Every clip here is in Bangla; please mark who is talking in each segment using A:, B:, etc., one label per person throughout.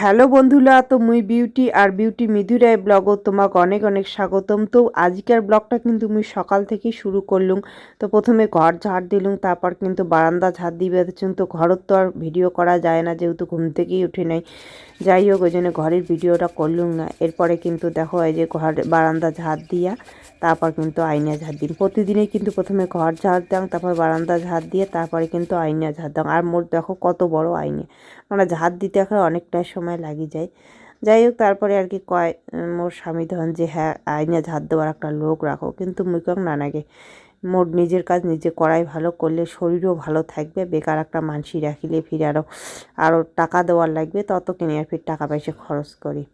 A: হ্যালো বন্ধুরা, তো মুই বিউটি আর বিউটি মিধুরাই ব্লগও তোমাকে অনেক অনেক স্বাগতম। তো আজকের ব্লগটা কিন্তু মুই সকাল থেকেই শুরু করলুম। তো প্রথমে ঘর ঝাড় দিলুম, তারপর কিন্তু বারান্দা ঝাড় দিয়ে দিচ্ছুন তো ঘরত তো আর ভিডিও করা যায় না, যেহেতু ঘুম থেকেই উঠে নাই। যাই হোক, ওই জন্য ঘরের ভিডিওটা করলুম না। এরপরে কিন্তু দেখো, এই যে ঘর বারান্দা ঝাড় দিয়া, তারপর কিন্তু আইনা ঝাড় দিন প্রতিদিনই কিন্তু প্রথমে ঘর ঝাড় দাম তারপর বারান্দা ঝাড় দিয়ে, তারপরে কিন্তু আইনা ঝাড় দাম আর মোট দেখো কত বড় আইনে। মানে ঝাড় দিতে এখন অনেকটা সময় লাগি যায়। যাই হোক তারপরে আর কি কয় মোর স্বামী ধন যে হ্যাঁ আইনে ঝাঁত দেওয়ার একটা লোক রাখো। কিন্তু মুই কম না নাগে মোর নিজের কাজ নিজে করাই ভালো, করলে শরীরও ভালো থাকবে, বেকার একটা মানসি রাখিলে ফিরে আরও আরও টাকা দেওয়ার লাগবে তত কিনে আর ফির টাকা পয়সা খরচ করি।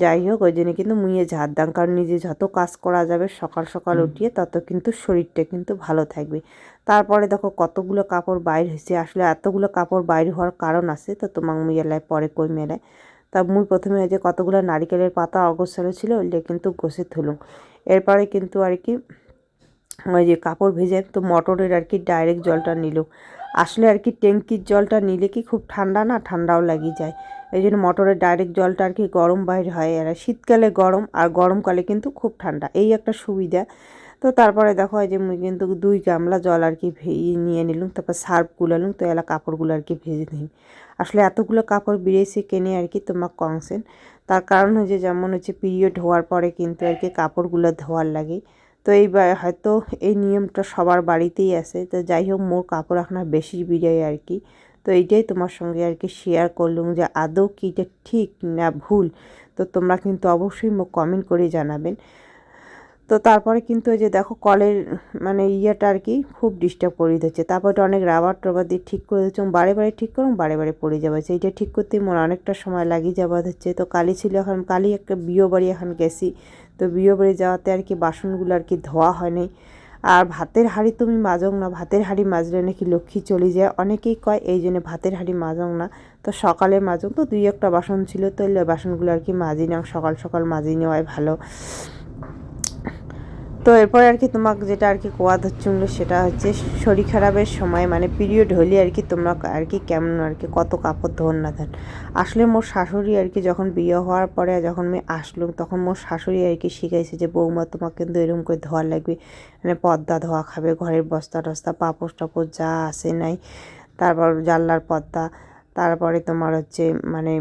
A: যাই হোক ওই জন্য কিন্তু মুইয়ে ঝাড় দাম কারণ নিজে যত কাজ করা যাবে সকাল সকাল উঠিয়ে তত কিন্তু শরীরটা কিন্তু ভালো থাকবে। তারপরে দেখো কতগুলো কাপড় বাইর হয়েছে। আসলে এতগুলো কাপড় বাইর হওয়ার কারণ আছে তো তোমার মেয়েলায় পরে কই মেলায় তা মুই প্রথমে যে কতগুলো নারিকেলের পাতা অগোছালো ছিল ওইটা কিন্তু গোছে থুলুম। এরপরে কিন্তু আর কি ওই যে কাপড় ভেজে তো মটরের আর কি ডাইরেক্ট জলটা নিল। আসলে আর কি ট্যাঙ্কির জলটা নিলে কি খুব ঠান্ডা না? ঠান্ডাও লাগিয়ে যায়। এই জন্য মোটরের ডাইরেক্ট জলটা আর কি গরম বাইর হয়। আর শীতকালে গরম, আর গরমকালে কিন্তু খুব ঠান্ডা। এই একটা সুবিধা। তো তারপরে দেখো যে কিন্তু দুই গামলা জল আর কি নিয়ে নিলুম, তারপর সার্ফ গুলালুম, তো এলা কাপড়গুলো আর কি ভেজে নিই। আসলে এতগুলো কাপড় বেরিয়েছে কেনে আর কি তোমার কংসেন তার কারণ হচ্ছে যেমন হচ্ছে পিরিয়ড হওয়ার পরে কিন্তু আর কি কাপড়গুলো ধোয়ার লাগে। তো এই হয়তো এই নিয়মটা সবার বাড়িতেই আছে। তো যাই হোক, মোর কাপড় এখন বেশি বিড়াই আর কি। তো এইটাই তোমার সঙ্গে আর কি শেয়ার করলুম যে আদৌ কি এটা ঠিক না ভুল। তো তোমরা কিন্তু অবশ্যই কমেন্ট করে জানাবেন। তো তারপরে কিন্তু ওই যে দেখো কলের মানে ইয়েটা আর কি খুব ডিস্টার্ব করে দিচ্ছে। তারপরে অনেক রাবার টাবার দিয়ে ঠিক করে দিচ্ছ। বারে বারে ঠিক করুন, বারে বারে পড়ে যাওয়া যাবে সেইটা ঠিক করতে মনে অনেকটা সময় লাগিয়ে যাওয়া হচ্ছে। তো কালি ছিল এখন কালি একটা বিয়ে বাড়ি এখন গেছি। তো বিয়ে বাড়ি যাওয়াতে আর কি বাসনগুলো আর কি ধোয়া হয়নি। আর ভাতের হাঁড়ি তুমি মাজং না। ভাতের হাঁড়ি মাজলে নাকি লক্ষ্মী চলে যায়। অনেকেই কয় এই জন্য ভাতের হাঁড়ি মাজং না। তো সকালে মাজং তো দুই একটা বাসন ছিল। তো বাসনগুলো আর কি মাজি না সকাল সকাল মাজি নেওয়াই ভালো। তো এরপর আর কি তোমাকে যেটা আর কি কোয়া ধরছিল সেটা হচ্ছে শরীর খারাপের সময় মানে পিরিয়ড হলে আর কি তোমরা আর কি কেমন আর কি কত কাপড় ধর না দেন আসলে মোর শাশুড়ি আর কি যখন বিয়ে হওয়ার পরে যখন আমি আসলাম, তখন মোর শাশুড়ি আর কি শিখাইছে যে, বৌমা, তোমাকে কিন্তু এরকম করে ধোয়া লাগবে। মানে পর্দা ধোয়া খাবে, ঘরের বস্তা টস্তা পাপড় টাপড় যা আসে নাই, তারপর জানলার পর্দা তারপরে তোমার হচ্ছে মানে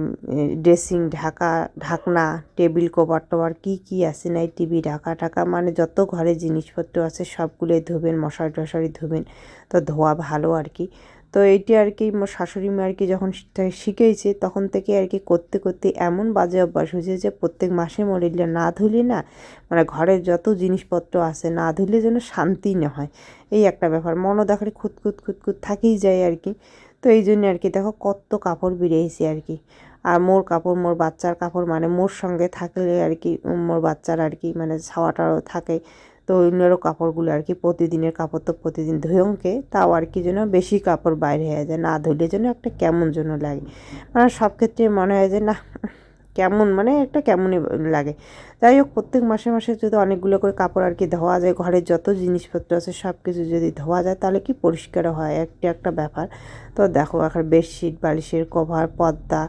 A: ড্রেসিং ঢাকা, ঢাকনা টেবিল কভার টভার কী কী আছে নাই টিভি ঢাকা ঢাকা মানে যত ঘরে জিনিসপত্র আছে সবগুলোই ধোবেন মশারি টশারি ধোবেন, তো ধোয়া ভালো আর কি। তো এইটি আর কি শাশুড়ি মা আর কি যখন শিখেছে তখন থেকে আর কি করতে করতে এমন বাজে অভ্যাস হয়েছে যে প্রত্যেক মাসে মরিলে না ধুলে না মানে ঘরের যত জিনিসপত্র আছে না ধুলে যেন শান্তি না হয়। এই একটা ব্যাপার। মনও দেখালে খুঁতখুত খুঁতখুত থাকেই যায় আর কি। তো এই জন্য আর কি দেখো কত কাপড় বেরিয়েছে আর কি। আর মোর কাপড়, মোর বাচ্চার কাপড় মানে মোর সঙ্গে থাকলে আর কি মোর বাচ্চার আর কি মানে ছাওয়াটারও থাকে। তো অন্যেরও কাপড়গুলো আর কি প্রতিদিনের কাপড় তো প্রতিদিন ধুয়ঙ্কে তাও আর কি যেন বেশি কাপড় বাইরে হয়ে যায়। না ধুলে যেন একটা কেমন যেন লাগে। মানে সব ক্ষেত্রে মনে হয় যে, না, কেমন মানে একটা কেমনই লাগে। যাই হোক, প্রত্যেক মাসে মাসে যদি অনেকগুলো করে কাপড় আর কি ধোয়া যায়, ঘরের যত জিনিসপত্র আছে সব কিছু যদি ধোয়া যায়, তাহলে কি পরিষ্কার হয়? একটি একটা ব্যাপার। তো দেখো, এখন বেডশিট, বালিশের কভার, পর্দা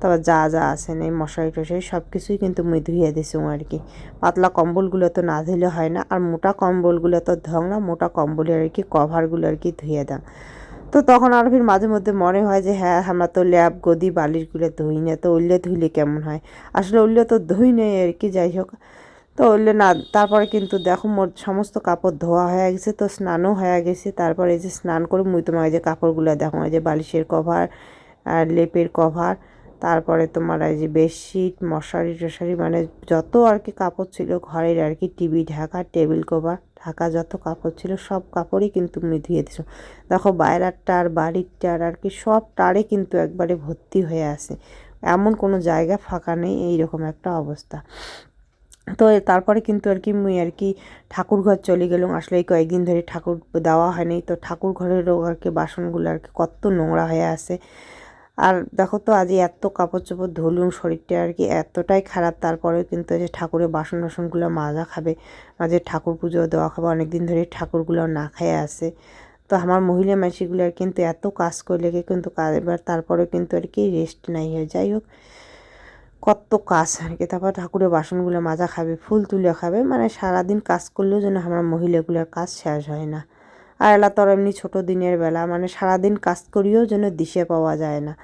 A: তারপর যা যা আছে এই মশারি টশারি সব কিছুই কিন্তু মুই ধুয়ে দিছি আর কি। পাতলা কম্বলগুলো তো না ধুলে হয় না, আর মোটা কম্বলগুলো তো ধং না, মোটা কম্বলের আর কি কভারগুলো আর কি ধুয়ে দাও। তো তখন আর ফির মাঝে মধ্যে মনে হয় যে হ্যাঁ আমরা তো ল্যাব, গদি, বালিশগুলো ধুই না, তো উল্লে ধুইলে কেমন হয়? আসলে উল্লে তো ধুই নেই আর কি, যাই হোক। তো উল্লে না, তারপরে কিন্তু দেখো মোর সমস্ত কাপড় ধোয়া হয়ে গেছে, তো স্নানও হয়ে গেছে। তারপরে এই যে স্নান করে মুই তোমার যে কাপড়গুলো দেখো এই যে বালিশের কভার আর লেপের কভার তারপরে তোমার এই যে বেডশিট, মশারি টশারি মানে যত আর কি কাপড় ছিল ঘরের আর কি, টিভি, ঢাকা, টেবিল, কভার, ঢাকা যত কাপড় ছিল সব কাপড়ই কিন্তু তুমি ধুয়ে দিছো। দেখো বাড়ির টার আর কি সব টারে কিন্তু একবারে ভর্তি হয়ে আছে। এমন কোনো জায়গা ফাঁকা নেই, এইরকম একটা অবস্থা। তো তারপরে কিন্তু আর কি মুই আর কি ঠাকুর ঘর চলে গেলাম। আসলে এই কয়েকদিন ধরে ঠাকুর দেওয়া হয়নি। তো ঠাকুর ঘরেরও আর কি বাসনগুলো আর কি কত নোংরা হয়ে আছে। আর দেখো তো আজ এত কাপড় চোপড় ধুলুম, শরীরটা আর কি এতটাই খারাপ। তারপরেও কিন্তু যে ঠাকুরের বাসন টাসনগুলো মাজা খাবে মাঝে ঠাকুর পুজো দেওয়া খাবে, অনেকদিন ধরে ঠাকুরগুলো না খেয়ে আসে তো আমার মহিলা মাসিগুলোর কিন্তু এত কাজ করলে কিন্তু এবার তারপরে কিন্তু আর কি রেস্ট নাই হয়ে। যাই হোক, কত কাজ আর কি। তারপর ঠাকুরের বাসনগুলো মাজা খাবে, ফুল তুলে খাবে মানে সারাদিন কাজ করলেও যেন আমার মহিলাগুলোর কাজ শেষ হয় না। আর এলা তোর এমনি ছোটো দিনের বেলা মানে সারাদিন কাজ করিও যেন দিশে পাওয়া যায় না।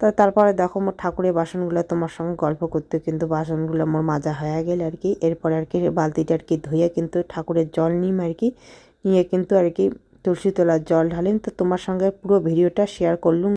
A: তো তারপরে দেখো মোর ঠাকুরের বাসনগুলো তোমার সঙ্গে গল্প করতে, কিন্তু বাসনগুলো মোর মাজা হয়ে গেলে আর কি, এরপরে আর কি বালতিটা আর কি ধুয়ে কিন্তু ঠাকুরের জল নিম আর কি, নিয়ে কিন্তু আর কি তুলসী তোলার জল ঢালিম। তো তোমার সঙ্গে পুরো ভিডিওটা শেয়ার করলুম।